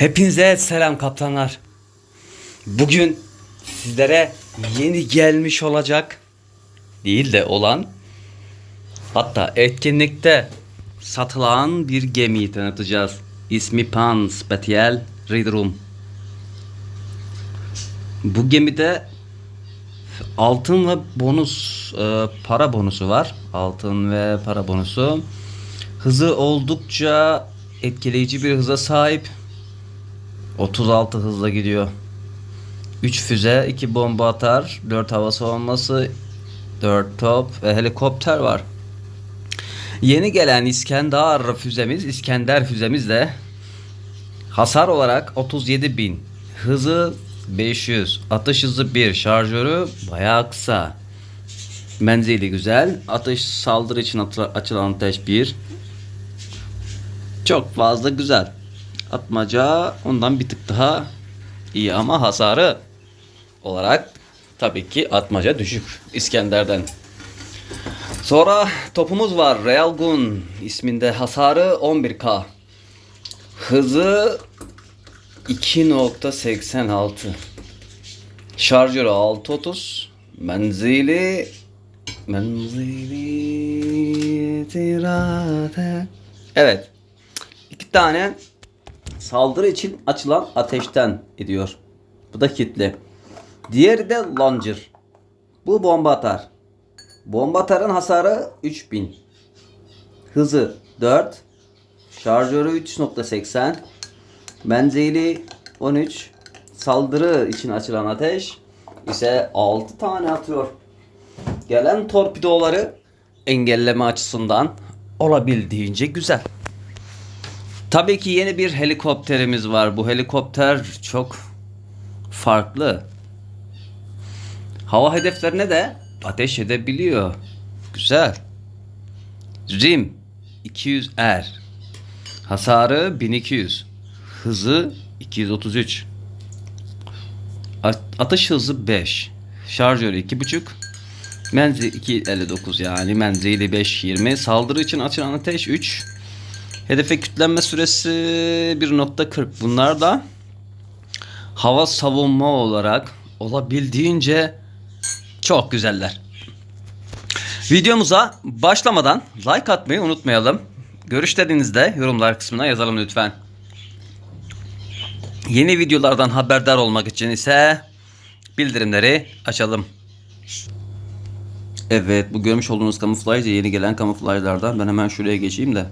Hepinize selam kaptanlar. Bugün sizlere yeni gelmiş olacak değil de olan hatta etkinlikte satılan bir gemiyi tanıtacağız. İsmi Pan Spatial Readroom. Bu gemide altın ve bonus e, para bonusu var. Altın ve para bonusu. Hızı oldukça etkileyici bir hıza sahip. 36 hızla gidiyor. 3 füze, 2 bomba atar, 4 hava savunması, 4 top ve helikopter var. Yeni gelen İskender füzemiz, İskender füzemiz de hasar olarak 37.000, hızı 500, atış hızı 1, şarjörü bayağı kısa. Menzili güzel, atış saldırı için atı- açılan ateş 1. Çok fazla güzel. Atmaca ondan bir tık daha iyi ama hasarı olarak tabii ki atmaca düşük İskender'den. Sonra topumuz var. Real Gun isminde hasarı 11k. Hızı 2.86. Şarjörü 6.30. Menzili menzili tirade. Evet. İki tane saldırı için açılan ateşten ediyor. Bu da kitli. Diğeri de launcher. Bu bomba atar. Bomba atarın hasarı 3000. Hızı 4. Şarjörü 3.80. Menzili 13. Saldırı için açılan ateş ise 6 tane atıyor. Gelen torpidoları engelleme açısından olabildiğince güzel. Tabii ki yeni bir helikopterimiz var. Bu helikopter çok farklı. Hava hedeflerine de ateş edebiliyor. Güzel. Rim 200R. Hasarı 1200. Hızı 233. At- Atış hızı 5. Şarjörü 2.5. Menzili 2.59 yani menzili 5.20. Saldırı için açılan ateş 3. Hedefe kütlenme süresi 1.40. Bunlar da hava savunma olarak olabildiğince çok güzeller. Videomuza başlamadan like atmayı unutmayalım. Görüşlerinizde yorumlar kısmına yazalım lütfen. Yeni videolardan haberdar olmak için ise bildirimleri açalım. Evet bu görmüş olduğunuz kamuflaj yeni gelen kamuflajlardan. Ben hemen şuraya geçeyim de.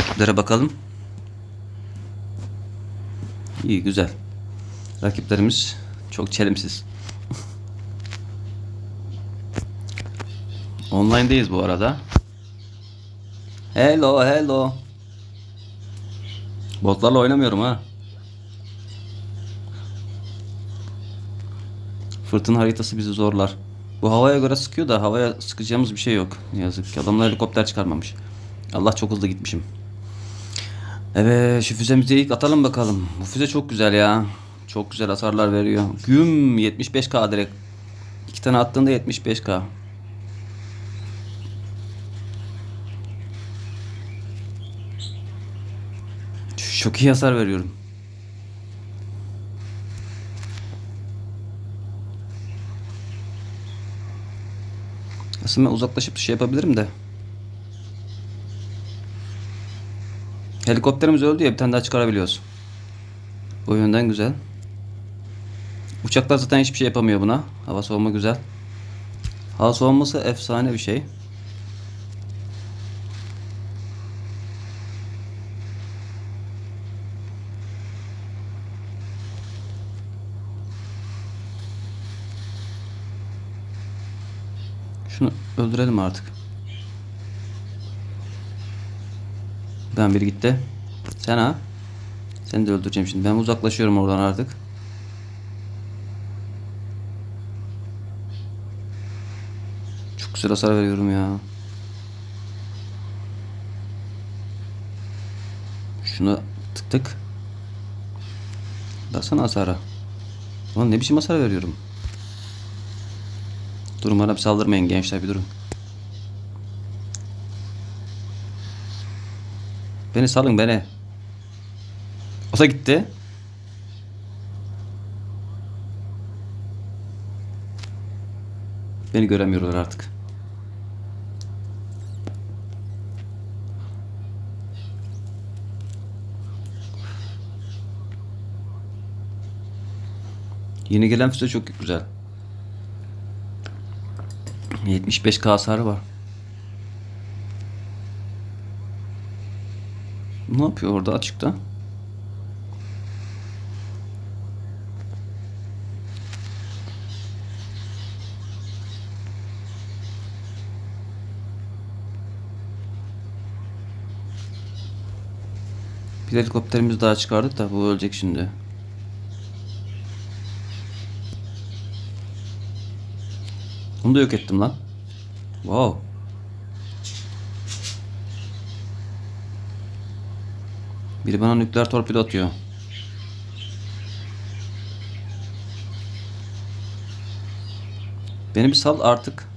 Rakiplere bakalım. İyi güzel. Rakiplerimiz çok çelimsiz. Online'deyiz bu arada. Hello hello. Botlarla oynamıyorum ha. Fırtına haritası bizi zorlar. Bu havaya göre sıkıyor da havaya sıkacağımız bir şey yok. Ne yazık ki adamlar helikopter çıkarmamış. Allah çok hızlı gitmişim. Evet şu füzemizi ilk atalım bakalım. Bu füze çok güzel ya. Çok güzel hasarlar veriyor. Güm 75k direkt. İki tane attığında 75k. Çok iyi hasar veriyorum. Aslında uzaklaşıp şey yapabilirim de. Helikopterimiz öldü ya bir tane daha çıkarabiliyoruz. O yönden güzel. Uçaklar zaten hiçbir şey yapamıyor buna. Hava soğuma güzel. Hava soğuması efsane bir şey. Şunu öldürelim artık. Ben biri gitti. Sen ha? Seni de öldüreceğim şimdi. Ben uzaklaşıyorum oradan artık. Çok güzel hasar veriyorum ya. Şunu tık tık. Baksana hasara. Ulan ne biçim hasar veriyorum. Durun bana bir saldırmayın gençler bir durun. Beni salın beni. O da gitti. Beni göremiyorlar artık. Yeni gelen füze çok güzel. 75k hasarı var. Ne yapıyor orada açıkta? Bir helikopterimizi daha çıkardık da bu ölecek şimdi. Onu da yok ettim lan. Wow. Biri bana nükleer torpido atıyor. Beni bir sal artık.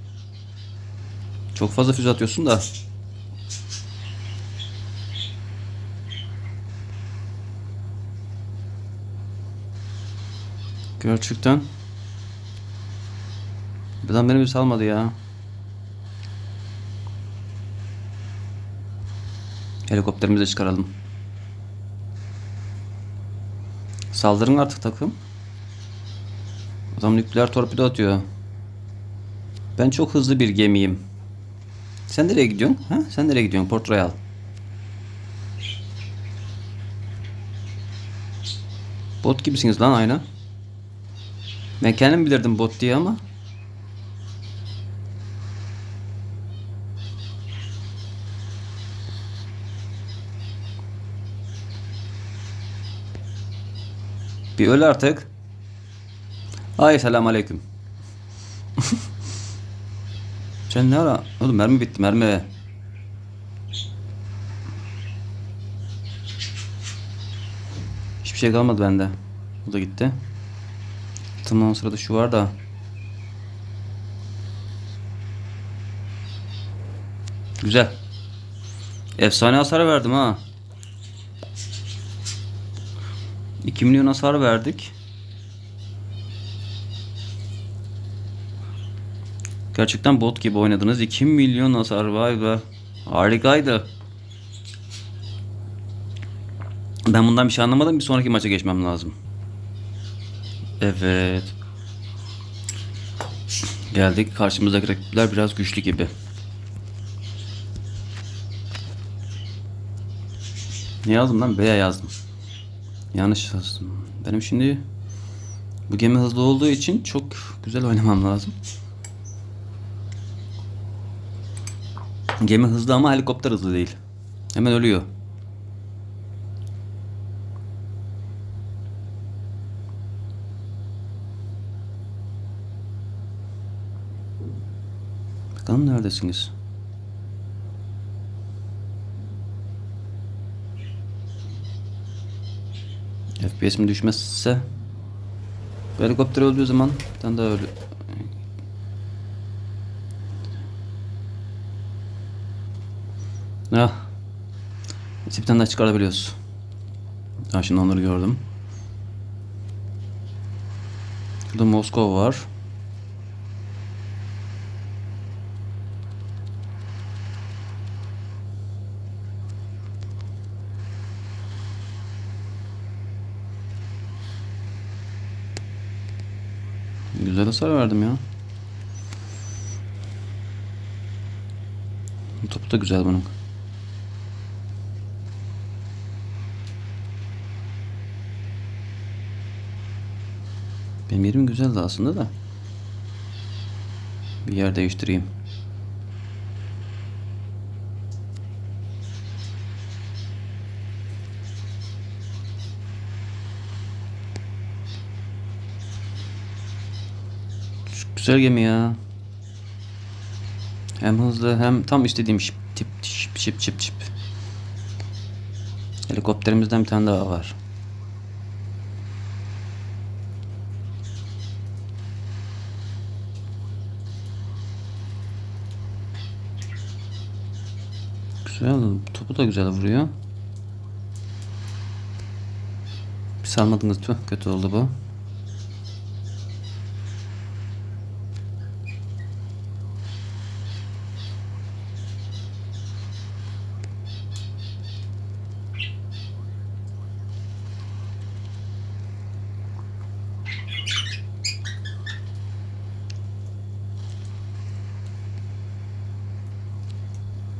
Çok fazla füze atıyorsun da. Gerçekten. Birden beni bir salmadı ya. Helikopterimizi çıkaralım. Saldırın artık takım. Adam nükleer torpido atıyor. Ben çok hızlı bir gemiyim. Sen nereye gidiyorsun? Ha? Sen nereye gidiyorsun? Port Royal. Bot gibisiniz lan aynen. Ben kendim bilirdim bot diye ama. Bir öl artık. Ay selam aleyküm. Sen ne ara? Oğlum mermi bitti mermi. Hiçbir şey kalmadı bende. Bu da gitti. Tamam sırada şu var da. Güzel. Efsane hasar verdim ha. 2 milyon hasar verdik. Gerçekten bot gibi oynadınız. 2 milyon hasar vay be. Harikaydı. Ben bundan bir şey anlamadım. Bir sonraki maça geçmem lazım. Evet. Geldik. Karşımızdaki rakipler biraz güçlü gibi. Ne yazdım lan? B'ye yazdım. Yanlış yazdım. Benim şimdi bu gemi hızlı olduğu için çok güzel oynamam lazım. Gemi hızlı ama helikopter hızlı değil. Hemen ölüyor. Bakalım neredesiniz? FPS'im düşmezse helikopter öldüğü zaman bir tane daha ölü. Ah. Neyse bir tane daha çıkarabiliyoruz. Ha şimdi onları gördüm. Burada Moskova var. Güzel hasar verdim ya. Topu da güzel bunun. Benim yerim güzeldi aslında da. Bir yer değiştireyim. Güzel gemi ya. Hem hızlı hem tam istediğim şip, tip şip şip şip şip. Helikopterimizden bir tane daha var. Güzel. Topu da güzel vuruyor. Ses almadınız tüh kötü oldu bu.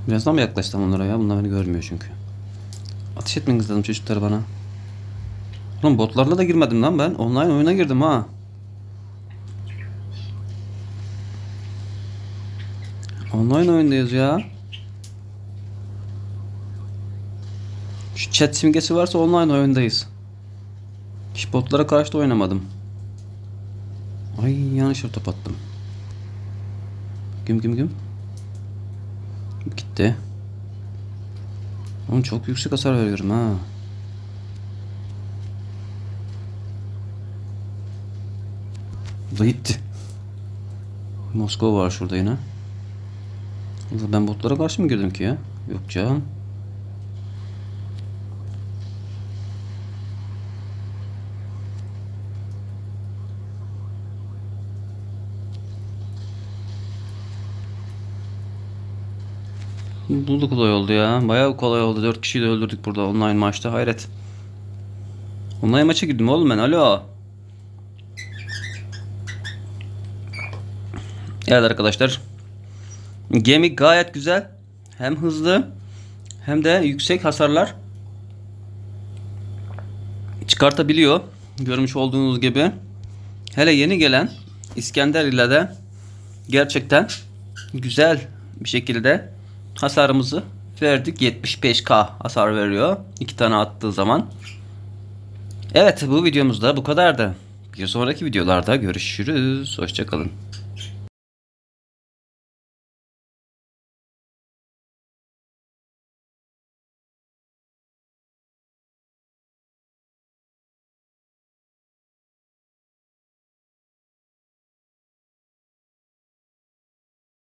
Biraz daha mı yaklaştım onlara ya? Bunlar beni görmüyor çünkü. Ateş etmeniz lazım çocuklar bana. Oğlum botlarla da girmedim lan ben. Online oyuna girdim ha. Online oyundayız ya. Şu chat simgesi varsa online oyundayız. Hiç botlara karşı da oynamadım. Ay yanlış top attım. Güm güm güm. Gitti. Oğlum çok yüksek hasar veriyorum ha. Bu da gitti. Moskova var şurada yine. Ben botlara karşı mı girdim ki ya? Yok canım. Bu da kolay oldu ya. Bayağı kolay oldu. 4 kişiyi de öldürdük burada online maçta. Hayret. Online maça girdim oğlum ben. Alo. Evet arkadaşlar. Gemi gayet güzel. Hem hızlı hem de yüksek hasarlar çıkartabiliyor. Görmüş olduğunuz gibi. Hele yeni gelen İskender ile de gerçekten güzel bir şekilde hasarımızı verdik. 75k hasar veriyor. iki tane attığı zaman. Evet bu videomuzda bu kadardı. Bir sonraki videolarda görüşürüz. Hoşçakalın.